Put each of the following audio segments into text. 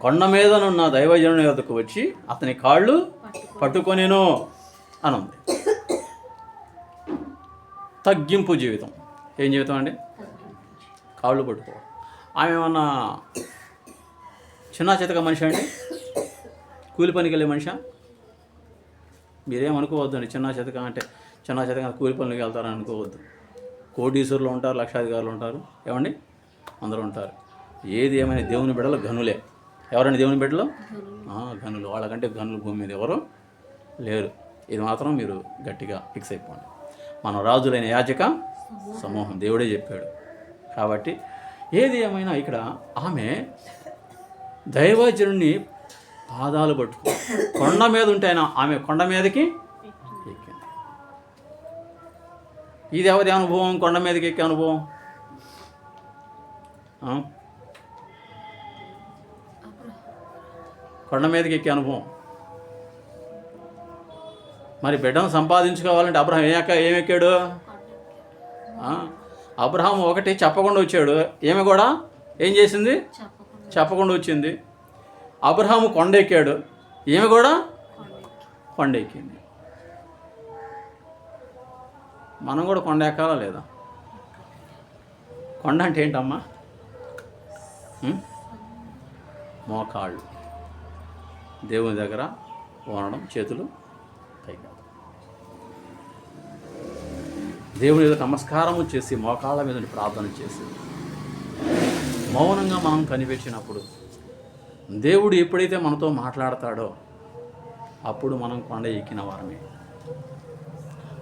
కొండ మీదనున్న దైవజనుని వద్దకు వచ్చి అతని కాళ్ళు పట్టుకుని పట్టుకొనేను అని ఉంది తగ్గింపు జీవితం. ఏం జీవితం అండి? కాళ్ళు పట్టుకోవడం ఆమె ఏమన్నా చిన్న చితక మనిషి అండి? కూలి పనికి వెళ్ళే మనిషా? మీరేం అనుకోవద్దండి చిన్న చితక అంటే చిన్న చితక కూలి పనులకు వెళ్తారని అనుకోవద్దు. కోటీశ్వరులు ఉంటారు లక్షాధికారులు ఉంటారు. ఏమండి? అందరూ ఉంటారు. ఏది ఏమైనా దేవుని బిడ్డలు ఘనులే. ఎవరండి దేవుని బిడ్డలు? ఆ, ఘనులు. వాళ్ళకంటే ఘనులు భూమి మీద ఎవరు లేరు. ఇది మాత్రం మీరు గట్టిగా ఫిక్స్ అయిపోండి. మన రాజులైన యాజక సమూహం. దేవుడే చెప్పాడు. కాబట్టి ఏది ఏమైనా ఇక్కడ ఆమె దైవజనుని పాదాలు పట్టుకో. కొండ మీద ఉంటే ఆయన ఆమె కొండ మీదకి ఎక్కింది. ఇది ఎవరి అనుభవం? కొండ మీదకి ఎక్కే అనుభవం? కొండ మీదకి ఎక్కే అనుభవం. మరి బిడ్డను సంపాదించుకోవాలంటే అబ్రహం ఏక ఏమెక్కాడు? అబ్రహాం ఒకటి చెప్పకుండా వచ్చాడు. ఏమి కూడా? ఏం చేసింది? చెప్పకుండా. వచ్చింది. అబ్రహాము కొండ ఎక్కాడు. ఈమె కూడా? కొండ ఎక్కింది. మనం కూడా కొండ ఎక్కాలా లేదా? కొండ అంటే ఏంటమ్మా? మోకాళ్ళు. దేవుని దగ్గర వనడం చేతులు పైగా దేవుని మీద నమస్కారము చేసి మోకాళ్ళ మీద ప్రార్థన చేసి మౌనంగా మనం కనిపించినప్పుడు దేవుడు ఎప్పుడైతే మనతో మాట్లాడతాడో అప్పుడు మనం కొండ ఎక్కిన వారమే.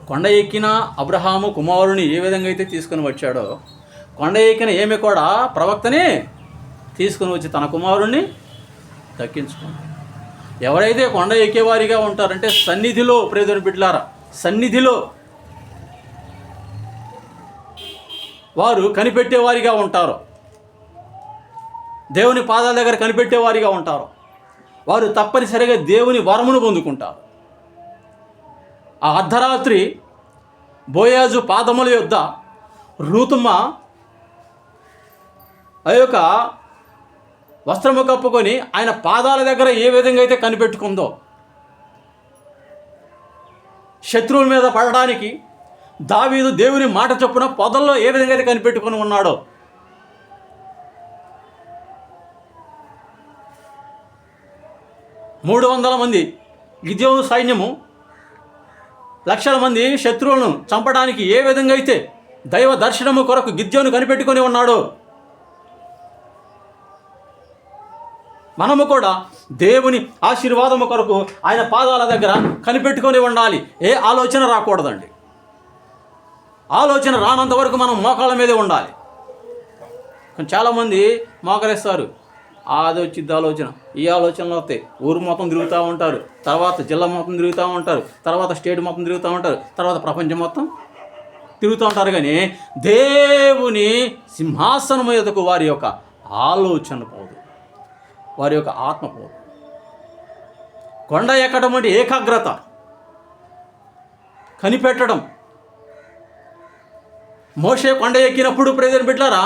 కొండ ఎక్కిన అబ్రహాము కుమారుని ఏ విధంగా అయితే తీసుకుని వచ్చాడో కొండ ఎక్కిన ఏమి కూడా ప్రవక్తనే తీసుకుని వచ్చి తన కుమారుణ్ణి దక్కించుకున్నాడు. ఎవరైతే కొండ ఎక్కేవారిగా ఉంటారంటే సన్నిధిలో ప్రేదని బిడ్లారా సన్నిధిలో వారు కనిపెట్టేవారిగా ఉంటారు. దేవుని పాదాల దగ్గర కనిపెట్టేవారిగా ఉంటారు. వారు తప్పనిసరిగా దేవుని వరమును పొందుకుంటారు. ఆ అర్ధరాత్రి బోయాజు పాదముల యొద్ద రూతుమ్మ ఆ యొక్క వస్త్రము కప్పుకొని ఆయన పాదాల దగ్గర ఏ విధంగా అయితే కనిపెట్టుకుందో శత్రువుల మీద పడడానికి దావీదు దేవుని మాట చొప్పున పొదల్లో ఏ విధంగా అయితే కనిపెట్టుకొని ఉన్నాడో మూడు వందల మంది గిద్యోను సైన్యము లక్షల మంది శత్రువులను చంపడానికి ఏ విధంగా అయితే దైవ దర్శనము కొరకు గిద్యోను కనిపెట్టుకొని ఉన్నాడో మనము కూడా దేవుని ఆశీర్వాదము కొరకు ఆయన పాదాల దగ్గర కనిపెట్టుకొని ఉండాలి. ఏ ఆలోచన రాకూడదండి. ఆలోచన రానంత వరకు మనం మోకాళ్ళ మీదే ఉండాలి. చాలామంది మోకరిస్తారు. అది వచ్చింది ఆలోచన. ఈ ఆలోచనలు వస్తాయి. ఊరు మొత్తం తిరుగుతూ ఉంటారు. తర్వాత జిల్లా మొత్తం తిరుగుతూ ఉంటారు. తర్వాత స్టేట్ మొత్తం తిరుగుతూ ఉంటారు. తర్వాత ప్రపంచం మొత్తం తిరుగుతూ ఉంటారు. కానీ దేవుని సింహాసనం మీదకు వారి యొక్క ఆలోచన పోదు. వారి యొక్క ఆత్మ పోదు. కొండ ఎక్కడం అంటే ఏకాగ్రత కనిపెట్టడం. మోషే కొండ ఎక్కినప్పుడు ప్రజలు పెట్టారా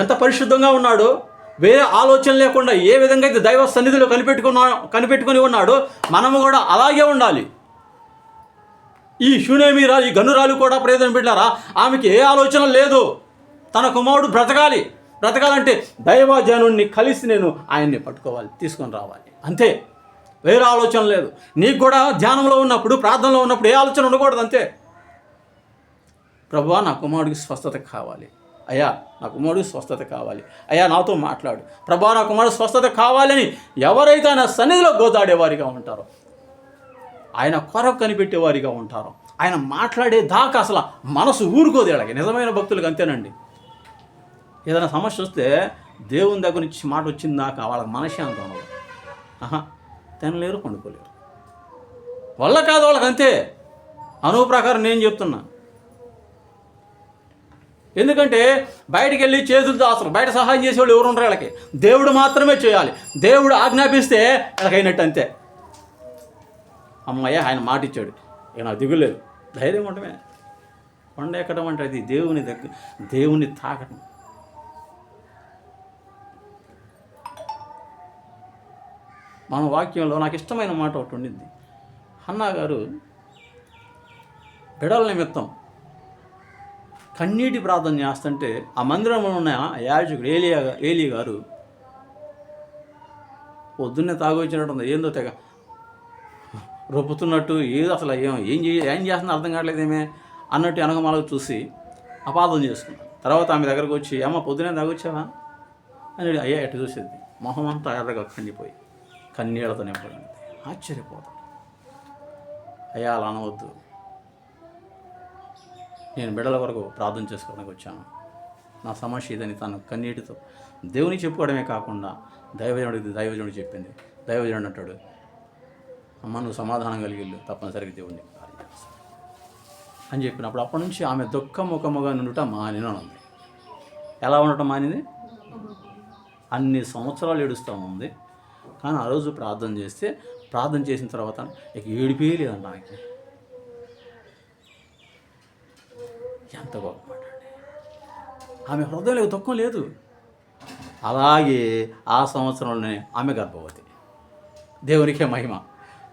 ఎంత పరిశుద్ధంగా ఉన్నాడు వేరే ఆలోచన లేకుండా ఏ విధంగా అయితే దైవ సన్నిధిలో కనిపెట్టుకున్నా కనిపెట్టుకుని ఉన్నాడో మనము కూడా అలాగే ఉండాలి. ఈ శూనేమీరా ఈ గనురాలు కూడా ప్రయోజనం పెట్టారా ఆమెకి ఏ ఆలోచన లేదు. తన కుమారుడు బ్రతకాలి. బ్రతకాలంటే దైవజనుణ్ణి కలిసి నేను ఆయన్ని పట్టుకోవాలి తీసుకొని రావాలి. అంతే. వేరే ఆలోచన లేదు. నీకు కూడా ధ్యానంలో ఉన్నప్పుడు ప్రార్థనలో ఉన్నప్పుడు ఏ ఆలోచన ఉండకూడదు అంతే. ప్రభువా నా కుమారుడికి స్వస్థత కావాలి. అయ్యా నా కుమారుడికి స్వస్థత కావాలి. అయ్యా నాతో మాట్లాడు. ప్రభా నా కుమారుడు స్వస్థత కావాలని ఎవరైతే ఆయన సన్నిధిలో గోదాడేవారిగా ఉంటారో ఆయన కొరకు కనిపెట్టేవారిగా ఉంటారో ఆయన మాట్లాడే దాకా అసలు మనసు ఊరుకోదు నిజమైన భక్తులకు అంతేనండి. ఏదైనా సమస్య వస్తే దేవుని దగ్గర నుంచి మాట వచ్చిందాక వాళ్ళకి మనశ్శాంతి ఉండదు ఆహా తినలేరు పండుకోలేరు. వల్ల కాదు వాళ్ళకి అంతే. అనువు ప్రకారం నేను చెప్తున్నా. ఎందుకంటే బయటికి వెళ్ళి చేతులు అసలు బయట సహాయం చేసేవాళ్ళు ఎవరు ఉండరు వీళ్ళకి. దేవుడు మాత్రమే చేయాలి. దేవుడు ఆజ్ఞాపిస్తే వీళ్ళకైనట్టు అంతే. అమ్మయ్య ఆయన మాట ఇచ్చాడు. ఇక నాకు దిగులేదు ధైర్యం ఉండటమే కొండ ఎక్కడం అంటే అది దేవుని దగ్గర దేవుని తాకటం. మన వాక్యంలో నాకు ఇష్టమైన మాట ఒకటి ఉండింది హన్నా గారు బిడల నిమిత్తం కన్నీటి ప్రార్థన చేస్తుంటే ఆ మందిరంలో ఉన్న యాజకుడు ఏలియా ఏలి గారు పొద్దున్నే తాగొచ్చినట్టు ఏందో తెగ రొప్పుతున్నట్టు ఏదో అసలు ఏం ఏం చే ఏం చేస్తున్నా అర్థం కావట్లేదేమే అన్నట్టు వెనకమాలకు చూసి అపార్థం చేసుకున్నాను తర్వాత ఆమె దగ్గరకు వచ్చి అమ్మ పొద్దునే తాగొచ్చావా? అని అయ్యా ఎట్టు చూసేది. మొహం అంతా ఎర్రగా కండిపోయి కన్నీళ్ళతో నింపడింది ఆశ్చర్యపోతాను అయ్యా అలా అనవద్దు. నేను బిడ్డల వరకు ప్రార్థన చేసుకోవడానికి వచ్చాను. నా సమస్య ఇదని తను కన్నీటితో దేవునికి చెప్పుకోవడమే కాకుండా దైవజనుడికి దైవజనుడు చెప్పింది. దైవజనుడు అంటాడు అమ్మ నువ్వు సమాధానం కలిగి వెళ్ళు తప్పనిసరిగా దేవుడిని అని చెప్పినప్పుడు అప్పటి నుంచి ఆమె దుఃఖముఖముగా నుండుట మానిననుంది. ఎలా ఉండటం మానింది? అన్ని సంవత్సరాలు ఏడుస్తూ ఉంది. కానీ ఆ రోజు ప్రార్థన చేస్తే ప్రార్థన చేసిన తర్వాత ఇక ఏడిపే లేదంట నాకు ఎంత గొప్ప మాట ఆమె హృదయంలో దుఃఖం లేదు. అలాగే ఆ సంవత్సరంలోనే ఆమె గర్భవతి. దేవునికే మహిమ.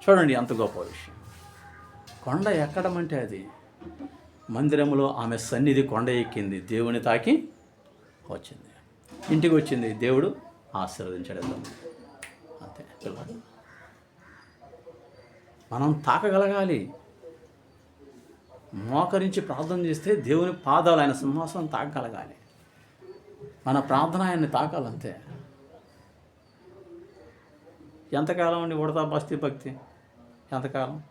చూడండి ఎంత గొప్ప విషయం. కొండ ఎక్కడమంటే అది. మందిరంలో ఆమె సన్నిధి కొండ ఎక్కింది. దేవుని తాకి వచ్చింది. ఇంటికి వచ్చింది. దేవుడు ఆశీర్వదించాడు అంతే మనం తాకగలగాలి. మోకరించి ప్రార్థన చేస్తే దేవుని పాదాలు ఆయన సింహాసనం తాకగలగాలి. మన ప్రార్థన ఆయన్ని తాకాలంతే. ఎంతకాలం అండి ఉడతా బస్తీ భక్తి? ఎంతకాలం?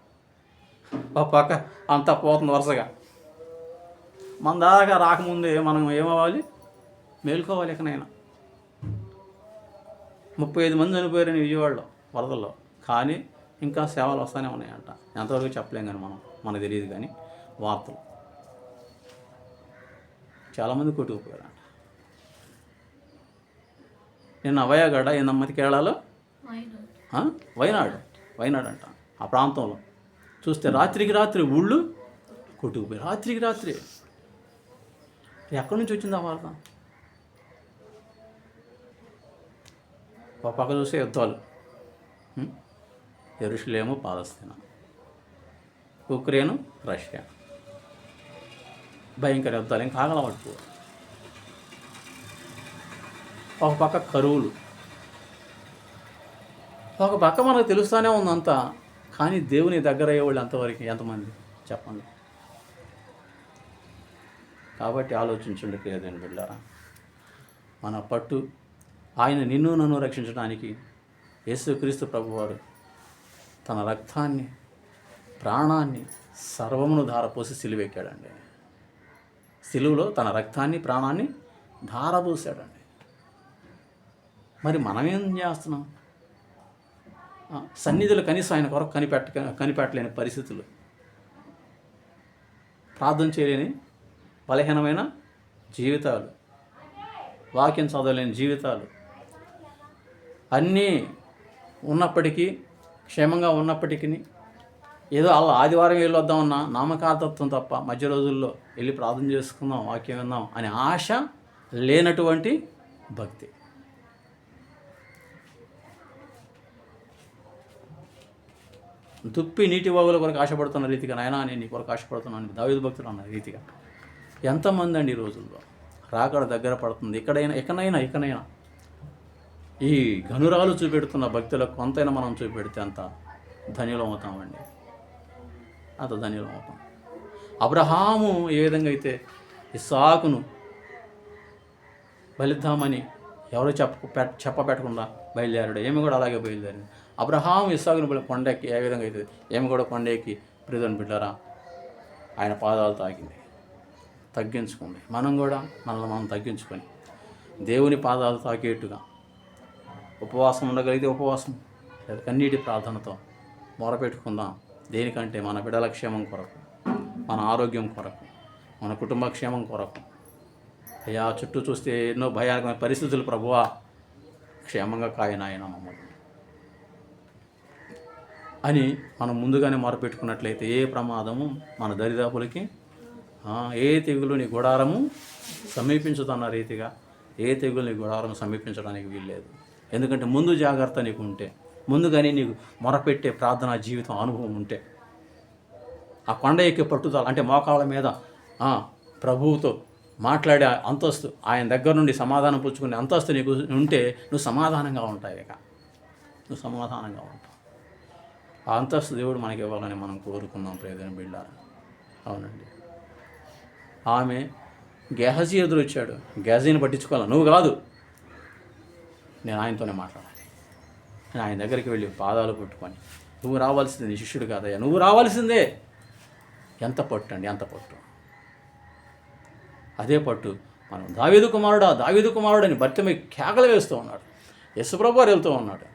పక్క అంతా పోతుంది వరుసగా. మన దాకా రాకముందే మనం ఏమవ్వాలి? మేల్కోవాలి ఇకనైనా. ముప్పై ఐదు మంది చనిపోయారని విజయవాడలో వరదల్లో. కానీ ఇంకా సేవలు వస్తూనే ఉన్నాయంట. ఎంతవరకు చెప్పలేం కానీ మనం మనకు తెలియదు కానీ వార్తలు. చాలామంది కొట్టుకుపోయారంట. నిన్న అవయగడ ఏందమ్మది కేరళలో? వైనాడు వైనాడు అంట ఆ ప్రాంతంలో. చూస్తే రాత్రికి రాత్రి ఊళ్ళు కొట్టుకుపోయి రాత్రికి రాత్రి. ఎక్కడి నుంచి వచ్చింది ఆ వార్త? ఒక పక్క చూస్తే యుద్ధాలు. ఎరుషులేము పాలస్తీనా. Ukraine Russia. భయంకర యుద్ధాలు ఇంకా ఆగలవట్టు ఒక పక్క కరువులు. ఒక పక్క మనకు తెలుస్తూనే ఉందంతా కానీ దేవుని దగ్గర అయ్యేవాళ్ళు అంతవరకు ఎంతమంది? చెప్పండి. కాబట్టి ఆలోచించండి ప్రియదేని బిళ్ళారా మన పట్టు ఆయన నిన్ను నన్ను రక్షించడానికి యేసుక్రీస్తు ప్రభువారు తన రక్తాన్ని ప్రాణాన్ని సర్వమును ధారపోసి సిలువెక్కాడండి. సిలువలో తన రక్తాన్ని ప్రాణాన్ని ధారపోసాడండి మరి మనం ఏం చేస్తున్నాం సన్నిధులు కనీసం ఆయన కొరకు కనిపెట్ట కనిపెట్టలేని పరిస్థితులు. ప్రార్థన చేయలేని బలహీనమైన జీవితాలు. వాక్యం చదవలేని జీవితాలు. అన్నీ ఉన్నప్పటికీ క్షేమంగా ఉన్నప్పటికీ ఏదో అలా ఆదివారం వెళ్ళి నామకాతత్వం తప్ప మధ్య రోజుల్లో వెళ్ళి ప్రార్థన చేసుకుందాం వాక్యం విందాం అనే ఆశ లేనటువంటి భక్తి. దుప్పి నీటి వాగుల కొరకు ఆశపడుతున్న రీతిగా నాయన నేను నీ కొరకు ఆశపడుతున్నాను దావిద భక్తులు అన్న రీతిగా. ఎంతమంది అండి ఈ రోజుల్లో. రాకడ దగ్గర పడుతుంది. ఎక్కడైనా ఎక్కడైనా ఎక్కడైనా ఈ గనురాలు చూపెడుతున్న భక్తులకు కొంతైనా మనం చూపెడితే అంత ధన్యులం అవుతామండి. అంత ధన్యులం అవుతాం. అబ్రహాము ఏ విధంగా అయితే ఇసాకును బలిద్దామని ఎవరు చెప్ప చెప్పబెట్టకుండా బయలుదేరాడు ఏమి కూడా అలాగే బయలుదేరింది. అబ్రహాం ఇస్సాకును బలి కొండెక్కి ఏ విధంగా అయితే ఏమి కూడా కొండెక్కి ప్రియుదని బిడ్డరా ఆయన పాదాలు తాకింది. తగ్గించుకోండి. మనం కూడా మనల్ని మనం తగ్గించుకొని దేవుని పాదాలు తాకేట్టుగా ఉపవాసం ఉండగలిగితే ఉపవాసం. లేదా కన్నీటి ప్రార్థనతో మొరపెట్టుకుందాం. దేనికంటే మన బిడ్డల క్షేమం కొరకు మన ఆరోగ్యం కొరకు మన కుటుంబ క్షేమం కొరకు. అయ్యా చుట్టూ చూస్తే ఎన్నో భయానకమైన పరిస్థితులు ప్రభువా. క్షేమంగా కాయనాయన మమ్మల్ని. అని మనం ముందుగానే మొరపెట్టుకున్నట్లయితే ఏ ప్రమాదము మన దరిదాపులకి ఏ తెగులు నీ గుడారము సమీపించుతున్న రీతిగా ఏ తెగులు నీ గుడారం సమీపించడానికి వీల్లేదు. ఎందుకంటే ముందు జాగ్రత్త నీకు ఉంటే ముందుగానే నీకు మొరపెట్టే ప్రార్థనా జీవితం అనుభవం ఉంటే. ఆ కొండ ఎక్కే పట్టుదల అంటే మోకాళ్ళ మీద ప్రభువుతో మాట్లాడే అంతస్తు ఆయన దగ్గర నుండి సమాధానం పుచ్చుకునే అంతస్తు నీకు ఉంటే నువ్వు సమాధానంగా ఉంటావు ఇక. నువ్వు సమాధానంగా ఉంటావు. ఆ అంతస్తు దేవుడు మనకి ఇవ్వాలని మనం కోరుకున్నాం ప్రేదన బిళ్ళ అవునండి. ఆమె గెహజీ ఎదురు వచ్చాడు గెహజీని పట్టించుకోవాలి? నువ్వు కాదు. నేను ఆయనతోనే మాట్లాడాలి. నేను ఆయన దగ్గరికి వెళ్ళి పాదాలు పట్టుకొని నువ్వు రావాల్సిందే నీ శిష్యుడు కాదయ్యా నువ్వు రావాల్సిందే. ఎంత పట్టు అండి ఎంత పట్టు? అదే పట్టు మనం దావీదు కుమారుడా దావేదు కుమారుడు అని భర్తమై కేకలు వేస్తూ ఉన్నాడు. యశుప్రభు వారు వెళ్తూ ఉన్నాడు.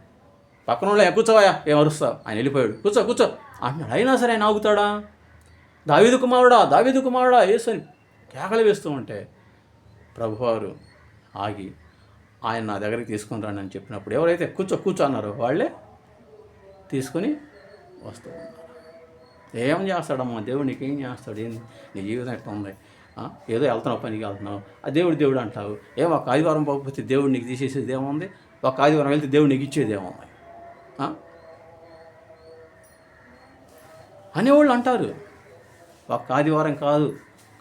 పక్కన వాళ్ళు కూర్చోవయా ఏం అరుస్తావు? ఆయన వెళ్ళిపోయాడు. కూర్చో కూర్చో. అంటున్నాడు అయినా సరే ఆయన ఆగుతాడా? దావీదు కుమారుడా దావీదు కుమారుడా ఏసు అని కేకలు వేస్తూ ఉంటే ప్రభువారు ఆగి ఆయన నా దగ్గరికి తీసుకొని రండి అని చెప్పినప్పుడు ఎవరైతే కూర్చో కూర్చో అన్నారో వాళ్ళే తీసుకొని వస్తూ ఉన్నారు. ఏం చేస్తాడమ్మా? దేవుడు నీకేం చేస్తాడు? ఏం నీ జీవితం ఎట్లా ఉంది? ఏదో వెళ్తున్నావు పనికి వెళ్తున్నావు. ఆ దేవుడు దేవుడు అంటావు. ఏం ఒక ఆదివారం పోకపోతే దేవుడు నీకు తీసేసేది ఏముంది? ఒక ఆదివారం వెళ్తే దేవుడు నీకు ఇచ్చేది ఏముంది? అనేవాళ్ళు అంటారు. ఒక ఆదివారం కాదు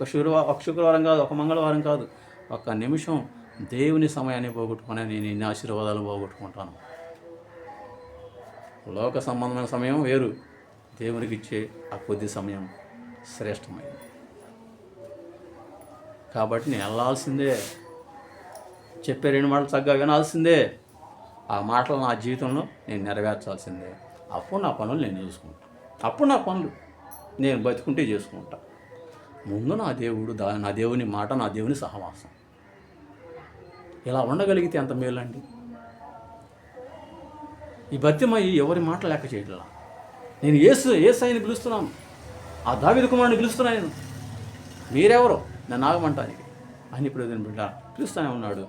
ఒక శుక్రవారం ఒక శుక్రవారం కాదు ఒక మంగళవారం కాదు. ఒక నిమిషం దేవుని సమయాన్ని పోగొట్టుకుని నేను ఇన్ని ఆశీర్వాదాలు పోగొట్టుకుంటాను. లోక సంబంధమైన సమయం వేరు. దేవునికి ఇచ్చే ఆ కొద్ది సమయం శ్రేష్టమైనది. కాబట్టి నేను వెళ్ళాల్సిందే. చెప్పే రెండు మాటలు చక్కగా వినాల్సిందే. ఆ మాటలు నా జీవితంలో నేను నెరవేర్చాల్సిందే. అప్పుడు నా పనులు నేను చూసుకుంటాను అప్పుడు నా పనులు నేను బతుకుంటే చేసుకుంటా. ముందు నా దేవుడు దా నా దేవుని మాట నా దేవుని సహవాసం. ఇలా ఉండగలిగితే ఎంత మేలండి. ఈ భర్తమయ్యి ఎవరి మాట లెక్క చేయట్లా? నేను ఏసు ఏసాయిని పిలుస్తున్నాను ఆ దావిద కుమారుని పిలుస్తున్నా నేను. మీరెవరు? నన్ను ఆగమంటానికి. అని ఇప్పుడు బిడ్డ పిలుస్తూనే ఉన్నాడు.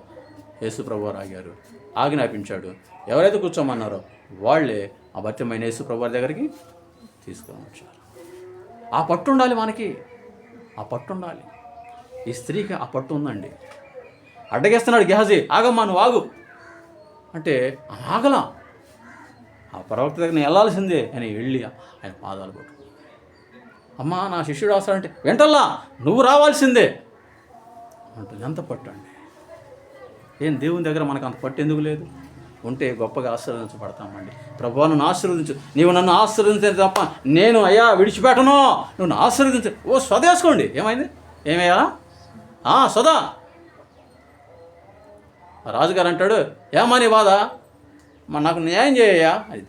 యేసు ప్రభువారు ఆగారు. ఆజ్ఞాపించాడు. ఎవరైతే కూర్చోమన్నారో వాళ్ళే ఆ భర్తమైన యేసు ప్రభువారి దగ్గరికి తీసుకొని వచ్చారు. ఆ పట్టు ఉండాలి మనకి. ఆ పట్టు ఉండాలి ఈ స్త్రీకి ఆ పట్టు ఉందండి. అడ్డగేస్తున్నాడు గెహజీ. ఆగమ్మా నువ్వు ఆగు. అంటే ఆగలా? ఆ ప్రవక్త దగ్గర నేను వెళ్ళాల్సిందే అని వెళ్ళి ఆయన పాదాలు పట్టు అమ్మా నా శిష్యుడు వస్తాడంటే వెంటల్లా నువ్వు రావాల్సిందే. అంటుంది ఎంత పట్టు అండి? ఏం దేవుని దగ్గర మనకు అంత పట్టు ఎందుకు లేదు? ఉంటే గొప్పగా ఆశీర్వదించబడతామండి. ప్రభు నన్ను ఆశీర్వదించు. నీవు నన్ను ఆశీర్వదించే తప్ప నేను అయ్యా విడిచిపెట్టను. నువ్వు ఆశీర్వదించు. ఓ స్వదేసుకోండి. ఏమైంది? ఏమయ్యా? సదా. రాజుగారు అంటాడు ఏమా నీ బాధ? మా నాకు న్యాయం చేయయ్యా? అది.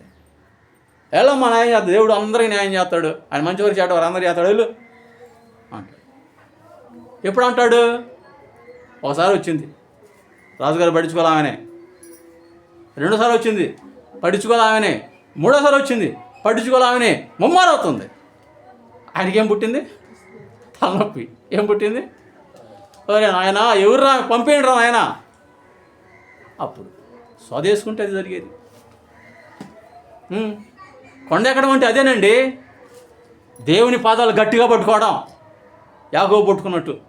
వెళ్ళమ్మా న్యాయం చేస్తాడు దేవుడు అందరికీ న్యాయం చేస్తాడు. ఆయన మంచివారు చేటవారు అందరు చేస్తాడు వెళ్ళు. అంటాడు. ఎప్పుడు అంటాడు? ఒకసారి వచ్చింది. రాజుగారు పట్టించుకోవాలి రెండోసారి వచ్చింది. పట్టించుకోవాలి ఆమెనే. మూడోసారి వచ్చింది. పట్టించుకోవాలి ఆమెనే. ఆయనకి ఏం పుట్టింది? తలనొప్పి. ఏం పుట్టింది? ఒరే నాయన ఎవర్రా? పంపేయండి రా నాయన. అప్పుడు స్వదేశకుంటే అది జరిగేది. కొండ ఎక్కడం అంటే అదేనండి. దేవుని పాదాలు గట్టిగా పట్టుకోవడం. యాగో పట్టుకున్నట్టు.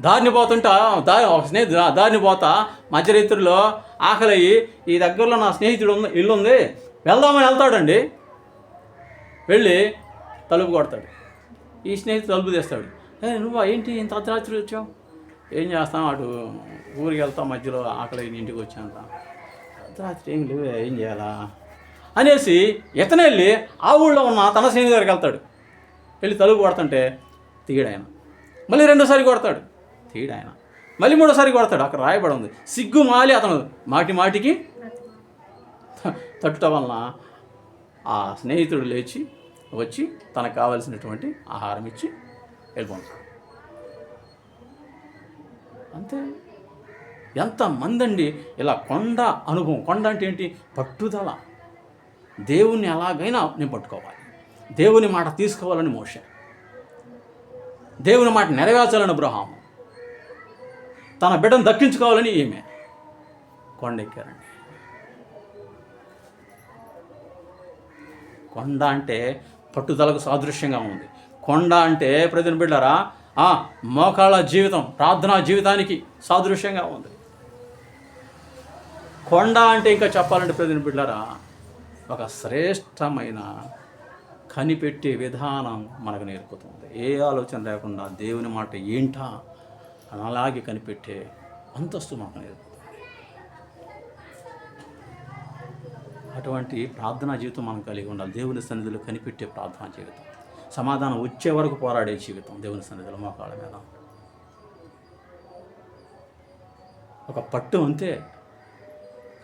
దారిని పోతుంటా దారి ఒక స్నేహితుడు దారిని పోతా మధ్యరైతుల్లో ఆకలి అయ్యి ఈ దగ్గరలో నా స్నేహితుడు ఉంది ఇల్లు ఉంది. వెళ్దామని వెళ్తాడండి. వెళ్ళి తలుపు కొడతాడు. ఈ స్నేహితుడు తలుపు తీస్తాడు. నువ్వు? ఏంటి ఇంత అర్ధరాత్రి వచ్చావు? ఏం చేస్తాం? అటు ఊరికి వెళ్తాం మధ్యలో ఆకలి ఇంటికి వచ్చాంత అర్ధరాత్రి ఏం లేవు ఏం చేయాలా? అనేసి ఇతనే వెళ్ళి ఆ ఊళ్ళో ఉన్న తన స్నేహితుడి దగ్గరికి వెళ్తాడు. వెళ్ళి తలుపు కొడుతుంటే తీయడాయన మళ్ళీ రెండోసారి కొడతాడు. తీయడాయన మళ్ళీ మూడోసారి కొడతాడు. అక్కడ రాయబడి ఉంది. సిగ్గు మాలి అతను. మాటి మాటికి తట్టుట వలన ఆ స్నేహితుడు లేచి వచ్చి తనకు కావలసినటువంటి ఆహారం ఇచ్చి వెళ్ళిపోతాడు అంతే. ఎంతమంది అండి ఇలా కొండ అనుభవం. కొండ అంటే ఏంటి? పట్టుదల. దేవుణ్ణి ఎలాగైనా నేను పట్టుకోవాలి. దేవుని మాట తీసుకోవాలని మోష దేవుని మాట నెరవేర్చాలని బ్రహాము తన బిడ్డను దక్కించుకోవాలని ఈమె. కొండెక్కారండి కొండ అంటే పట్టుదలకు సాదృశ్యంగా ఉంది. కొండ అంటే ప్రజలు బిడ్డారా? ఆ మోకాళ్ళ జీవితం ప్రార్థనా జీవితానికి సాదృశ్యంగా ఉంది. కొండ అంటే ఇంకా చెప్పాలంటే ప్రజలు బిడ్డారా ఒక శ్రేష్టమైన కనిపెట్టే విధానం మనకు నేర్పుతుంది. ఏ ఆలోచన లేకుండా దేవుని మాట ఏంటా అని అలాగే కనిపెట్టే అంతస్తు మనకు నేర్పుతుంది. అటువంటి ప్రార్థనా జీవితం మనం కలిగి ఉండాలి. దేవుని సన్నిధిలో కనిపెట్టే ప్రార్థనా జీవితం. సమాధానం వచ్చే వరకు పోరాడే జీవితం దేవుని సన్నిధిలో మోకాళ్ళ మీద. ఒక పట్టు అంతే.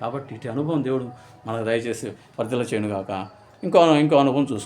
కాబట్టి ఇటు అనుభవం దేవుడు మనకు దయచేసి పరిధిలో చేయను కాక ఇంకో ఇంకో అనుభవం చూసుకుందాం.